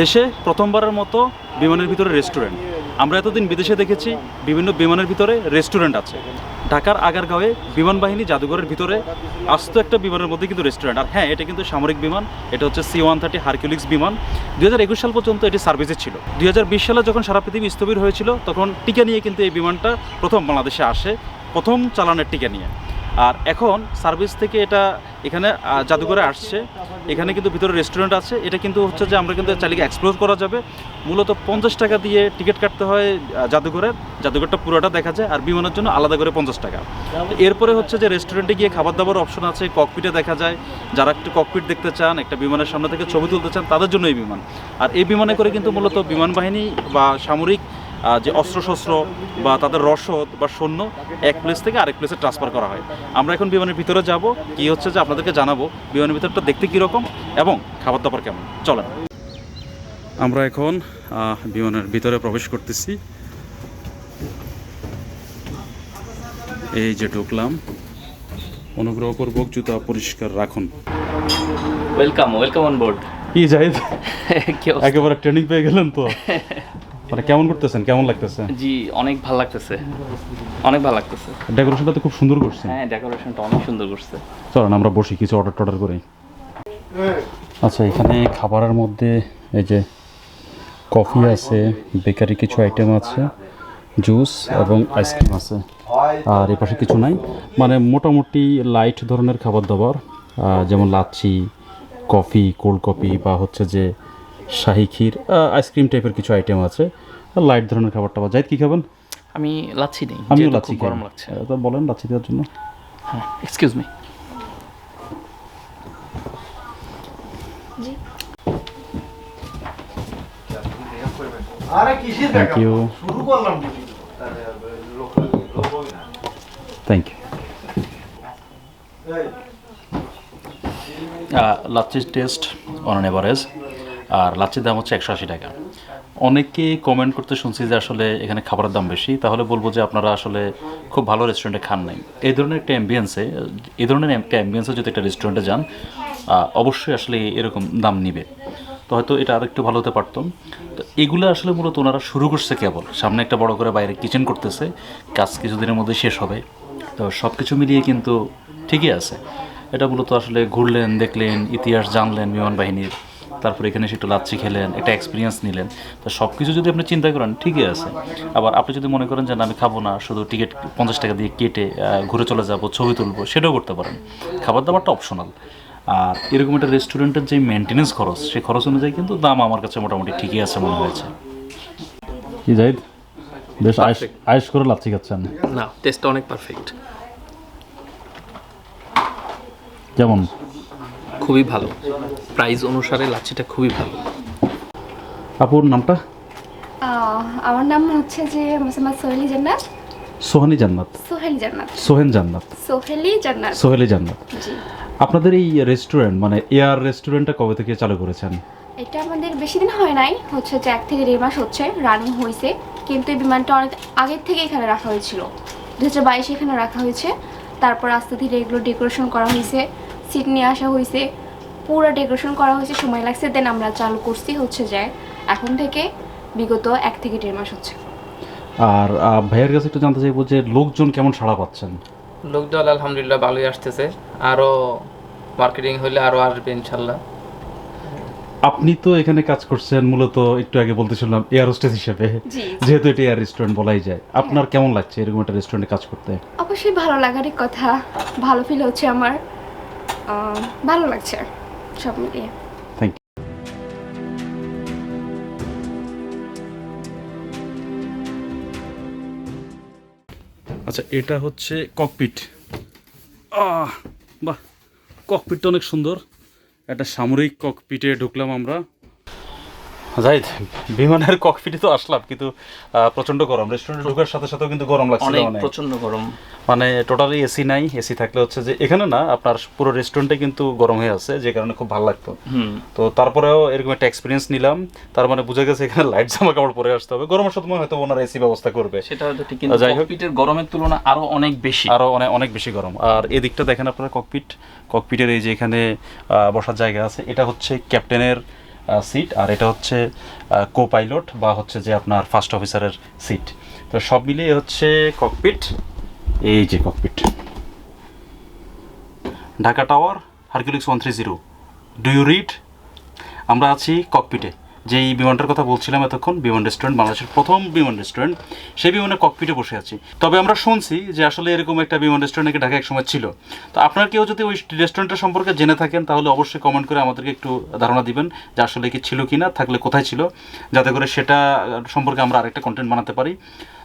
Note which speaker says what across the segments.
Speaker 1: দেশে প্রথমবারের মতো বিমানের ভিতরে রেস্টুরেন্ট। আমরা এতদিন বিদেশে দেখেছি বিভিন্ন বিমানের ভিতরে রেস্টুরেন্ট আছে। ঢাকার আগারগাঁওয়ে বিমান বাহিনী জাদুঘরের ভিতরে আস্ত একটা বিমানের মধ্যে কিন্তু রেস্টুরেন্ট। আর হ্যাঁ এটা কিন্তু সামরিক বিমান, এটা হচ্ছে সি ওয়ান থার্টি হারকিউলিক্স বিমান। দুই হাজার একুশ সাল পর্যন্ত এটি সার্ভিসে ছিল। দুই হাজার বিশ সালে যখন সারা পৃথিবী স্থবির হয়েছিল, তখন টিকা নিয়ে কিন্তু এই বিমানটা প্রথম বাংলাদেশে আসে, প্রথম চালানের টিকা নিয়ে। আর এখন সার্ভিস থেকে এটা এখানে জাদুঘরে আসছে। এখানে কিন্তু ভিতরে রেস্টুরেন্ট আছে। এটা কিন্তু হচ্ছে যে আমরা কিন্তু চালিকে এক্সপ্লোর করা যাবে। মূলত পঞ্চাশ টাকা দিয়ে টিকিট কাটতে হয় জাদুঘরের জাদুঘরটা পুরোটা দেখা যায় আর বিমানের জন্য আলাদা করে পঞ্চাশ টাকা। এরপরে হচ্ছে যে রেস্টুরেন্টে গিয়ে খাবার দাবার অপশন আছে ককপিটে দেখা যায়। যারা একটু ককপিট দেখতে চান, একটা বিমানের সামনে থেকে ছবি তুলতে চান, তাদের জন্য এই বিমান। আর এই বিমানে করে কিন্তু মূলত বিমান বাহিনী বা সামরিক যে অস্ত্রশস্ত্র বা তাদের রসদ বা সৈন্য এক প্লেস থেকে আরেক প্লেসে ট্রান্সফার করা হয়। আমরা এখন বিমানের ভিতরে যাব কি হচ্ছে যে আপনাদেরকে জানাব বিমানের ভিতরটা দেখতে কীরকম এবং খাবার দাবার কেমন। চলেন। আমরা এখন বিমানের ভিতরে প্রবেশ করতেছি। এই যে ঢুকলাম। অনুগ্রহ করব জুতা পরিষ্কার রাখুন।
Speaker 2: ওয়েলকাম ওয়েলকাম অন বোর্ড
Speaker 1: কি জাহিদ? একেবারে ট্রেনিং পেয়ে গেলেন তো? মানে কেমন করতেছেন? কেমন লাগতেছে?
Speaker 2: জি অনেক ভালো লাগতেছে। অনেক ভালো লাগতেছে।
Speaker 1: ডেকোরেশনটা তো খুব সুন্দর করছেন।
Speaker 2: হ্যাঁ ডেকোরেশনটা অনেক সুন্দর করছে।
Speaker 1: চলেন আমরা বসি কিছু অর্ডার টর্ডার করি। আচ্ছা এখানে খাবারের মধ্যে এই যে কফি আছে বেকারি কিছু আইটেম আছে জুস এবং আইসক্রিম আছে। আর এ পাশে কিছু নাই। মানে মোটামুটি লাইট ধরনের খাবার দাবার যেমন লাচ্ছি কফি কোল্ড কফি বা হচ্ছে যে শাহি ক্ষীর আইসক্রিম টাইপের কিছু আইটেম আছে। লাইট ধরনের খাবার টাবার যাই কি খাবেন?
Speaker 2: আমি লাচ্ছি নেই
Speaker 1: আমিও লাচ্ছি
Speaker 2: গরম লাগছে।
Speaker 1: তো বলেন লাচ্ছি দেওয়ার জন্য।
Speaker 2: হ্যাঁ excuse me
Speaker 1: thank you thank you লাচ্ছির taste on an average আর লাচ্ছির দাম হচ্ছে একশো আশি টাকা। অনেকে কমেন্ট করতে শুনছি যে আসলে এখানে খাবারের দাম বেশি, তাহলে বলব যে আপনারা আসলে খুব ভালো রেস্টুরেন্টে খান নাই। এই ধরনের একটা অ্যাম্বিয়েন্সে এই ধরনের একটা অ্যাম্বিয়েন্সে যদি একটা রেস্টুরেন্টে যান অবশ্যই আসলে এরকম দাম নিবে। তো হয়তো এটা আরেকটু ভালো হতে পারতাম তো এগুলো আসলে মূলত ওনারা শুরু করছে কেবল। সামনে একটা বড় করে বাইরে কিচেন করতেছে, কাজ কিছুদিনের মধ্যে শেষ হবে। তো সব কিছু মিলিয়ে কিন্তু ঠিকই আছে। এটা মূলত আসলে ঘুরলেন, দেখলেন, ইতিহাস জানলেন বিমান বাহিনীর। তারপর এখানে এসে একটু লাচ্ছি খেলেন একটা এক্সপিরিয়েন্স নিলেন। তো সব কিছু যদি আপনি চিন্তা করেন ঠিকই আছে। আবার আপনি যদি মনে করেন যে না আমি খাব না শুধু টিকিট পঞ্চাশ টাকা দিয়ে কেটে ঘুরে চলে যাব ছবি তুলবো সেটাও করতে পারেন। খাবার দাবারটা অপশনাল আর এরকম একটা রেস্টুরেন্টের যে মেনটেনেন্স খরচ সেই খরচ অনুযায়ী কিন্তু দাম আমার কাছে মোটামুটি ঠিকই আছে মনে হয়েছে। কি জাহিদ? বেশ আয়েস আয়েস করে লাচ্ছি খাচ্ছেন।
Speaker 2: না টেস্টটা অনেক পারফেক্ট
Speaker 1: যেমন
Speaker 2: খুবই ভালো। প্রাইস অনুসারে লাচ্ছিটা খুবই ভালো।
Speaker 1: আপুর নামটা?
Speaker 3: আমার নাম হচ্ছে যে মোসাম্মদ সোহেলি জান্নাত।
Speaker 1: সোহানি জান্নাত।
Speaker 3: সোহেলি জান্নাত।
Speaker 1: সোহেন জান্নাত।
Speaker 3: সোহেলি জান্নাত।
Speaker 1: সোহেলি জান্নাত।
Speaker 3: জি।
Speaker 1: আপনাদের এই রেস্টুরেন্ট মানে এয়ার রেস্টুরেন্টটা কবে থেকে চালু করেছেন?
Speaker 3: এটা আমাদের বেশি দিন হয় নাই হচ্ছে যে এক থেকে দেড় মাস হচ্ছে রানিং হয়েছে। কিন্তু এই বিমানটা অনেক আগের থেকে এখানে রাখা হয়েছিল। দু হাজার বাইশে এখানে রাখা হয়েছে। তারপর আস্তে ধীরে এগুলো ডেকোরেশন করা হয়েছে। সিট নিয়ে আসা হয়েছে পুরো ডেকোরেশন করা হয়েছে সময় লাগছে দেন আমরা চালু করছি হচ্ছে যে এখন থেকে বিগত এক থেকে দেড় মাস হচ্ছে।
Speaker 1: আর ভাইয়ের কাছে একটু জানতে চাইব যে লোকজন কেমন সাড়া পাচ্ছেন?
Speaker 4: লোকজন আলহামদুলিল্লাহ ভালোই আসতেছে। আরও মার্কেটিং হলে আরও আসবে ইনশাল্লাহ।
Speaker 1: আপনি তো এখানে কাজ করছেন মূলত একটু আগে বলতেছিলাম এয়ার হোস্টেস হিসেবে। যেহেতু এটা এয়ার রেস্টুরেন্ট বলাই যায়। আপনার কেমন লাগছে এরকম একটা রেস্টুরেন্টে কাজ করতে?
Speaker 3: অবশ্যই ভালো লাগারই কথা। ভালো ফিল হচ্ছে আমার। ভালো লাগছে সব মিলিয়ে।
Speaker 1: থ্যাংক ইউ আচ্ছা এটা হচ্ছে ককপিট আহ বাহ ককপিটটা অনেক সুন্দর। একটা সামরিক ককপিটে ঢুকলাম আমরা। জাহিদ বিমানের ককপিটে তো আসলাম কিন্তু প্রচণ্ড গরম। রেস্টুরেন্টে ঢোকার সাথে সাথেও কিন্তু গরম লাগছে
Speaker 2: অনেক প্রচণ্ড গরম।
Speaker 1: মানে টোটালি এসি নাই এসি থাকলে হচ্ছে যে এখানে না আপনার পুরো রেস্টুরেন্টে কিন্তু গরম হয়ে আছে যে কারণে খুব ভালো লাগতো। তো তারপরেও এরকম একটা এক্সপিরিয়েন্স নিলাম তার মানে বুঝে গেছে এখানে লাইট জামা কাপড় পরে আসতে হবে। গরমের সময় হয়তো ওনারা এসি ব্যবস্থা করবে।
Speaker 2: সেটা হয়তো ঠিক কিন্তু
Speaker 1: যাই হোক।
Speaker 2: ককপিটের গরমের তুলনা আরও অনেক বেশি।
Speaker 1: আরও অনেক অনেক বেশি গরম। আর এদিকটা দেখেন আপনারা ককপিট ককপিটের এই যে এখানে আহ, বসার জায়গা আছে এটা হচ্ছে ক্যাপ্টেনের সিট আর এটা হচ্ছে কো পাইলট বা হচ্ছে যে আপনার ফার্স্ট অফিসারের সিট তো সব মিলিয়ে হচ্ছে ককপিট এই যে cockpit Dhaka tower Hercules one three zero do you read আমরা আছি ককপিটে যেই বিমানটার কথা বলছিলাম এতক্ষণ, বিমান রেস্টুরেন্ট বাংলাদেশের প্রথম বিমান রেস্টুরেন্ট সেই বিমানের ককপিটে বসে আছি। তবে আমরা শুনছি যে আসলে এরকম একটা বিমান রেস্টুরেন্ট নাকি ঢাকা সময় ছিল। তো আপনার কেউ যদি ওই রেস্টুরেন্টটা সম্পর্কে জেনে থাকেন, তাহলে অবশ্যই কমেন্ট করে আমাদেরকে একটু ধারণা দিবেন যে আসলে কি ছিল কি না থাকলে কোথায় ছিল, যাতে করে সেটা সম্পর্কে আমরা আরেকটা কন্টেন্ট বানাতে পারি।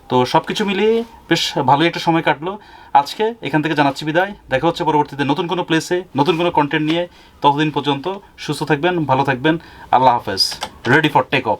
Speaker 1: তো সব কিছু মিলিয়ে বেশ ভালোই একটা সময় কাটলো। আজকে এখান থেকে জানাচ্ছি বিদায়। দেখা হচ্ছে পরবর্তীতে নতুন কোনো প্লেসে নতুন কোনো কন্টেন্ট নিয়ে। ততদিন পর্যন্ত সুস্থ থাকবেন, ভালো থাকবেন। আল্লাহ হাফেজ। Ready for take off